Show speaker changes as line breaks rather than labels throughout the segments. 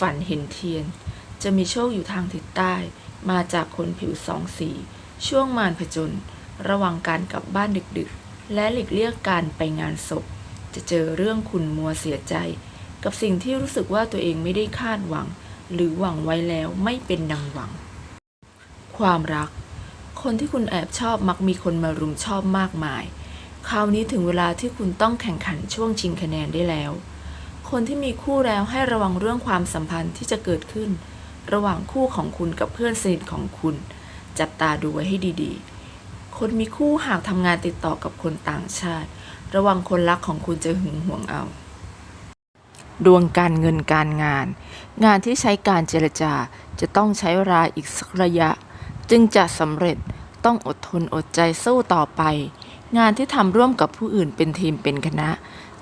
ฝันเห็นเทียน จะมีโชคอยู่ทางทิศใต้ มาจากคนผิวสองสี ช่วงมารผจญระวังการกลับบ้านดึกๆ และหลีกเลี่ยงการไปงานศพ จะเจอเรื่องคุณมัวเสียใจ กับสิ่งที่รู้สึกว่าตัวเองไม่ได้คาดหวัง หรือหวังไว้แล้วไม่เป็นดังหวัง ความรัก คนที่คุณแอบชอบมักมีคนมารุมชอบมากมาย คราวนี้ถึงเวลาที่คุณต้องแข่งขันช่วงชิงคะแนนได้แล้ว คนที่มีคู่แล้วให้ระวังเรื่องความสัมพันธ์ที่จะเกิดขึ้น ระหว่างคู่ของคุณกับเพื่อนสนิทของคุณ จับตาดูไว้ให้ดีๆ คนมีคู่หากทำงานติดต่อกับคนต่างชาติ ระวังคนรักของคุณจะหึงหวงเอา ดวงการเงินการงาน งานที่ใช้การเจรจาจะต้องใช้เวลาอีกสักระยะ จึงจะสำเร็จต้องอดทนอดใจสู้ต่อไป งานที่ทำร่วมกับผู้อื่นเป็นทีมเป็นคณะ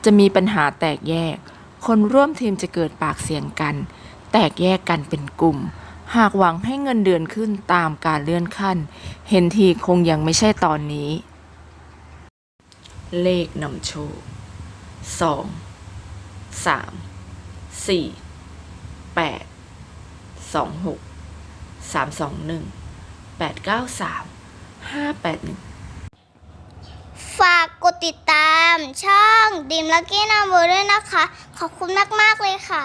จะมีปัญหาแตกแยก คนร่วมทีมจะเกิดปากเสียงกัน แตกแยกกันเป็นกลุ่ม หากหวังให้เงินเดือนขึ้นตามการเลื่อนขั้น เห็นทีคงยังไม่ใช่ตอนนี้ เลขนำโชคสองสามสี่แปดสองหกสามสองหนึ่งแปดเก้าสามห้าแปดหนึ่ง
ฝากกด ติดตามช่องดิมลักกี้นัมเบอร์ด้วยนะคะ ขอบคุณมาก ๆ เลยค่ะ